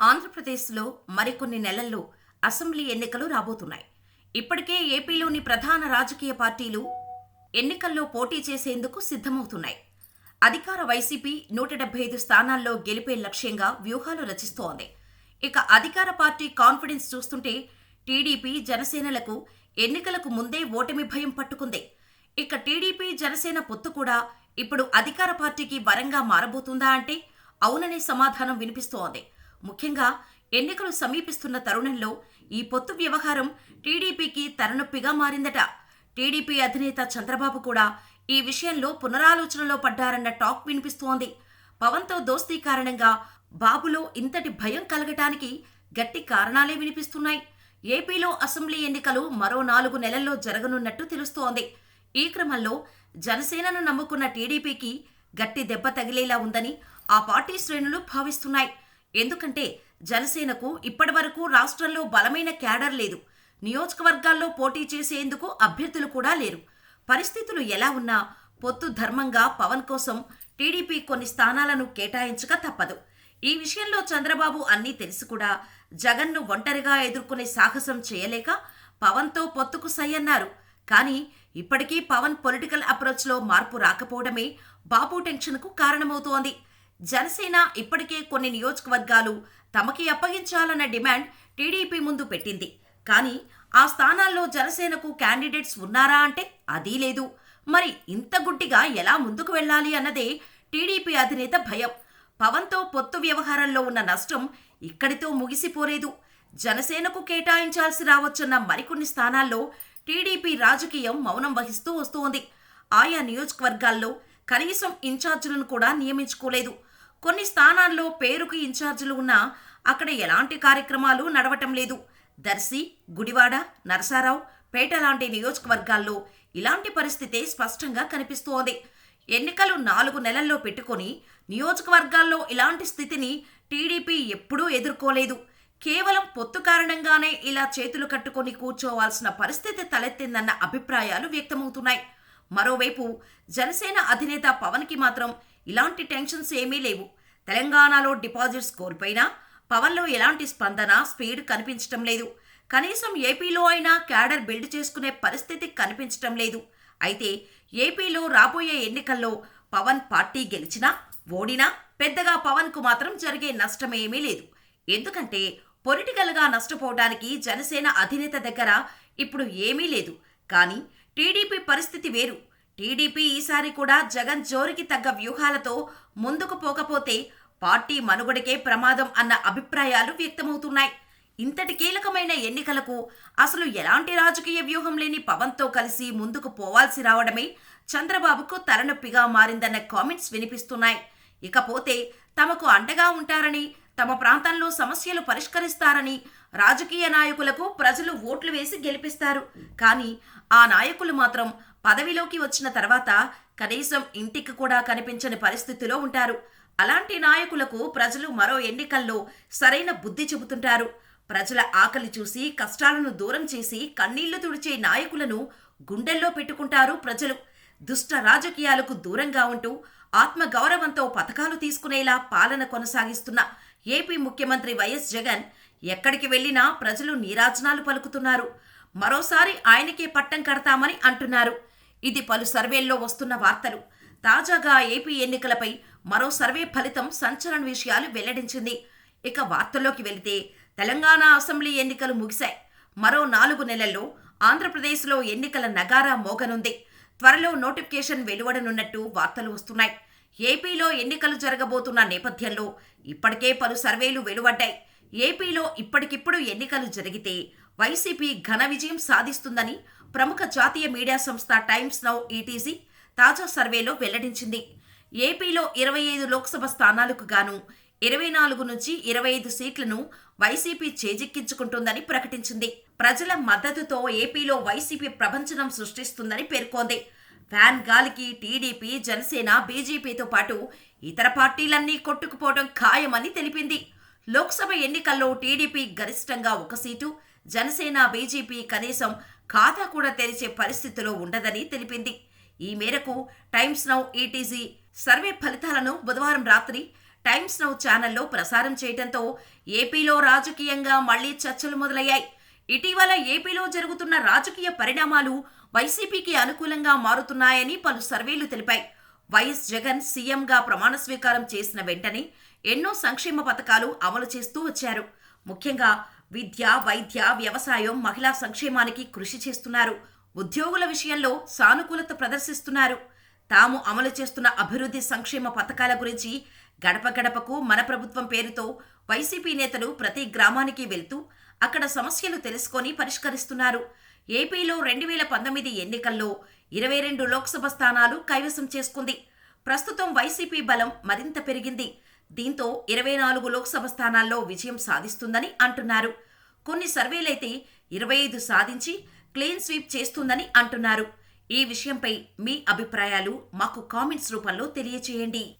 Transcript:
ఆంధ్రప్రదేశ్లో మరికొన్ని నెలల్లో అసెంబ్లీ ఎన్నికలు రాబోతున్నాయి. ఇప్పటికే ఏపీలోని ప్రధాన రాజకీయ పార్టీలు ఎన్నికల్లో పోటీ చేసేందుకు సిద్ధమవుతున్నాయి. అధికార వైసీపీ నూట డెబ్బై ఐదు స్థానాల్లో గెలిపే లక్ష్యంగా వ్యూహాలు రచిస్తోంది. ఇక అధికార పార్టీ కాన్ఫిడెన్స్ చూస్తుంటే టీడీపీ జనసేనలకు ఎన్నికలకు ముందే ఓటమి భయం పట్టుకుంది. ఇక టీడీపీ జనసేన పొత్తు కూడా ఇప్పుడు అధికార పార్టీకి వరంగా మారబోతుందా అంటే అవుననే సమాధానం వినిపిస్తోంది. ముఖ్యంగా ఎన్నికలు సమీపిస్తున్న తరుణంలో ఈ పొత్తు వ్యవహారం టీడీపీకి తలనొప్పిగా మారిందట. టీడీపీ అధినేత చంద్రబాబు కూడా ఈ విషయంలో పునరాలోచనలో పడ్డారన్న టాక్ వినిపిస్తోంది. పవన్తో దోస్తీ కారణంగా బాబులో ఇంతటి భయం కలగటానికి గట్టి కారణాలే వినిపిస్తున్నాయి. ఏపీలో అసెంబ్లీ ఎన్నికలు మరో నాలుగు నెలల్లో జరగనున్నట్టు తెలుస్తోంది. ఈ క్రమంలో జనసేనను నమ్ముకున్న టీడీపీకి గట్టి దెబ్బ తగిలేలా ఉందని ఆ పార్టీ శ్రేణులు భావిస్తున్నాయి. ఎందుకంటే జనసేనకు ఇప్పటివరకు రాష్ట్రంలో బలమైన క్యాడర్ లేదు. నియోజకవర్గాల్లో పోటీ చేసేందుకు అభ్యర్థులు కూడా లేరు. పరిస్థితులు ఎలా ఉన్నా పొత్తు ధర్మంగా పవన్ కోసం టీడీపీ కొన్ని స్థానాలను కేటాయించక తప్పదు. ఈ విషయంలో చంద్రబాబు అన్నీ తెలిసి కూడా జగన్ను ఒంటరిగా ఎదుర్కొనే సాహసం చేయలేక పవన్తో పొత్తుకు సై అన్నారు కానీ ఇప్పటికీ పవన్ పొలిటికల్ అప్రోచ్లో మార్పు రాకపోవడమే బాబు టెన్షన్కు కారణమవుతోంది. జనసేన ఇప్పటికే కొన్ని నియోజకవర్గాలు తమకి అప్పగించాలన్న డిమాండ్ టీడీపీ ముందు పెట్టింది. కానీ ఆ స్థానాల్లో జనసేనకు క్యాండిడేట్స్ ఉన్నారా అంటే అదీ లేదు. మరి ఇంత గుడ్డిగా ఎలా ముందుకు వెళ్ళాలి అన్నదే టీడీపీ అధినేత భయం. పవన్తో పొత్తు వ్యవహారంలో ఉన్న నష్టం ఇక్కడితో ముగిసిపోలేదు. జనసేనకు కేటాయించాల్సి రావచ్చున్న మరికొన్ని స్థానాల్లో టీడీపీ రాజకీయం మౌనం వహిస్తూ వస్తోంది. ఆయా నియోజకవర్గాల్లో కనీసం ఇన్ఛార్జీలను కూడా నియమించుకోలేదు. కొన్ని స్థానాల్లో పేరుకు ఇన్ఛార్జీలు ఉన్నా అక్కడ ఎలాంటి కార్యక్రమాలు నడవటం లేదు. దర్శి గుడివాడ నరసారావు పేట లాంటి నియోజకవర్గాల్లో ఇలాంటి పరిస్థితే స్పష్టంగా కనిపిస్తోంది. ఎన్నికలు నాలుగు నెలల్లో పెట్టుకొని నియోజకవర్గాల్లో ఇలాంటి స్థితిని టీడీపీ ఎప్పుడూ ఎదుర్కోలేదు. కేవలం పొత్తు కారణంగానే ఇలా చేతులు కట్టుకొని కూర్చోవాల్సిన పరిస్థితి తలెత్తిందన్న అభిప్రాయాలు వ్యక్తమవుతున్నాయి. మరోవైపు జనసేన అధినేత పవన్కి మాత్రం ఇలాంటి టెన్షన్స్ ఏమీ లేవు. తెలంగాణలో డిపాజిట్స్ కోల్పోయినా పవన్లో ఎలాంటి స్పందన స్పీడ్ కనిపించటం లేదు. కనీసం ఏపీలో అయినా క్యాడర్ బిల్డ్ చేసుకునే పరిస్థితి కనిపించటం లేదు. అయితే ఏపీలో రాబోయే ఎన్నికల్లో పవన్ పార్టీ గెలిచినా ఓడినా పెద్దగా పవన్కు మాత్రం జరిగే నష్టమేమీ లేదు. ఎందుకంటే పొలిటికల్గా నష్టపోవడానికి జనసేన అధినేత దగ్గర ఇప్పుడు ఏమీ లేదు. కానీ టీడీపీ పరిస్థితి వేరు. టీడీపీ ఈసారి కూడా జగన్ జోరికి తగ్గ వ్యూహాలతో ముందుకు పోకపోతే పార్టీ మనుగడకే ప్రమాదం అన్న అభిప్రాయాలు వ్యక్తమవుతున్నాయి. ఇంతటి కీలకమైన ఎన్నికలకు అసలు ఎలాంటి రాజకీయ వ్యూహం లేని పవన్తో కలిసి ముందుకు పోవాల్సి రావడమే చంద్రబాబుకు తలనొప్పిగా మారిందన్న కామెంట్స్ వినిపిస్తున్నాయి. ఇకపోతే తమకు అండగా ఉంటారని తమ ప్రాంతంలో సమస్యలు పరిష్కరిస్తారని రాజకీయ నాయకులకు ప్రజలు ఓట్లు వేసి గెలిపిస్తారు. కానీ ఆ నాయకులు మాత్రం పదవిలోకి వచ్చిన తర్వాత కనీసం ఇంటికి కూడా కనిపించని పరిస్థితిలో ఉంటారు. అలాంటి నాయకులకు ప్రజలు మరో ఎన్నికల్లో సరైన బుద్ధి చెబుతుంటారు. ప్రజల ఆకలి చూసి కష్టాలను దూరం చేసి కన్నీళ్ళు తుడిచే నాయకులను గుండెల్లో పెట్టుకుంటారు ప్రజలు. దుష్ట రాజకీయాలకు దూరంగా ఉంటూ ఆత్మగౌరవంతో పథకాలు తీసుకునేలా పాలన కొనసాగిస్తున్న ఏపీ ముఖ్యమంత్రి వైఎస్ జగన్ ఎక్కడికి వెళ్ళినా ప్రజలు నీరాజనాలు పలుకుతున్నారు. మరోసారి ఆయనకే పట్టం కడతామని అంటున్నారు. ఇది పలు సర్వేల్లో వస్తున్న వార్తలు. తాజాగా ఏపీ ఎన్నికలపై మరో సర్వే ఫలితం సంచలన విషయాలు వెల్లడించింది. ఇక వార్తల్లోకి వెళితే తెలంగాణ అసెంబ్లీ ఎన్నికలు ముగిశాయి. మరో నాలుగు నెలల్లో ఆంధ్రప్రదేశ్లో ఎన్నికల నగారా మోగనుంది. త్వరలో నోటిఫికేషన్ వెలువడనున్నట్టు వార్తలు వస్తున్నాయి. ఏపీలో ఎన్నికలు జరగబోతున్న నేపథ్యంలో ఇప్పటికే పలు సర్వేలు వెలువడ్డాయి. ఏపీలో ఇప్పటికిప్పుడు ఎన్నికలు జరిగితే వైసీపీ ఘన విజయం సాధిస్తుందని ప్రముఖ జాతీయ మీడియా సంస్థ టైమ్స్ నౌ ఈటీజీ తాజా సర్వేలో వెల్లడించింది. ఏపీలో ఇరవై ఐదు లోక్సభ స్థానాలకు గాను ఇరవై నాలుగు నుంచి ఇరవై ఐదు సీట్లను వైసీపీ చేజిక్కించుకుంటుందని ప్రకటించింది. ప్రజల మద్దతుతో ఏపీలో వైసీపీ ప్రపంచనం సృష్టిస్తుందని పేర్కొంది. ఫ్యాన్ గాలికి టీడీపీ జనసేన బీజేపీతో పాటు ఇతర పార్టీలన్నీ కొట్టుకుపోవడం ఖాయమని తెలిపింది. లోక్సభ ఎన్నికల్లో టీడీపీ గరిష్టంగా ఒక సీటు జనసేన బీజేపీ కనీసం ఖాతా కూడా తెరిచే పరిస్థితిలో ఉండదని తెలిపింది. ఈ మేరకు టైమ్స్ నౌ ఈటీజీ సర్వే ఫలితాలను బుధవారం రాత్రి టైమ్స్ నౌ ఛానల్లో ప్రసారం చేయడంతో ఏపీలో రాజకీయంగా మళ్ళీ చర్చలు మొదలయ్యాయి. ఇటీవల ఏపీలో జరుగుతున్న రాజకీయ పరిణామాలు వైసీపీకి అనుకూలంగా మారుతున్నాయని పలు సర్వేలు తెలిపాయి. వైఎస్ జగన్ సీఎంగా ప్రమాణ స్వీకారం చేసిన వెంటనే ఎన్నో సంక్షేమ పథకాలు అమలు చేస్తూ వచ్చారు. ముఖ్యంగా విద్య వైద్య వ్యవసాయం మహిళా సంక్షేమానికి కృషి చేస్తున్నారు. ఉద్యోగుల విషయంలో సానుకూలత ప్రదర్శిస్తున్నారు. తాము అమలు చేస్తున్న అభివృద్ధి సంక్షేమ పథకాల గురించి గడప గడపకు మన ప్రభుత్వం పేరుతో వైసీపీ నేతలు ప్రతి గ్రామానికి వెళ్తూ అక్కడ సమస్యలు తెలుసుకొని పరిష్కరిస్తున్నారు. ఏపీలో రెండు వేల పంతొమ్మిది ఎన్నికల్లో ఇరవై రెండు లోక్సభ స్థానాలు కైవసం చేసుకుంది. ప్రస్తుతం వైసీపీ బలం మరింత పెరిగింది. దీంతో ఇరవై నాలుగు లోక్సభ స్థానాల్లో విజయం సాధిస్తుందని అంటున్నారు. కొన్ని సర్వేలైతే ఇరవై ఐదు సాధించి క్లీన్ స్వీప్ చేస్తుందని అంటున్నారు. ఈ విషయంపై మీ అభిప్రాయాలు మాకు కామెంట్స్ రూపంలో తెలియచేయండి.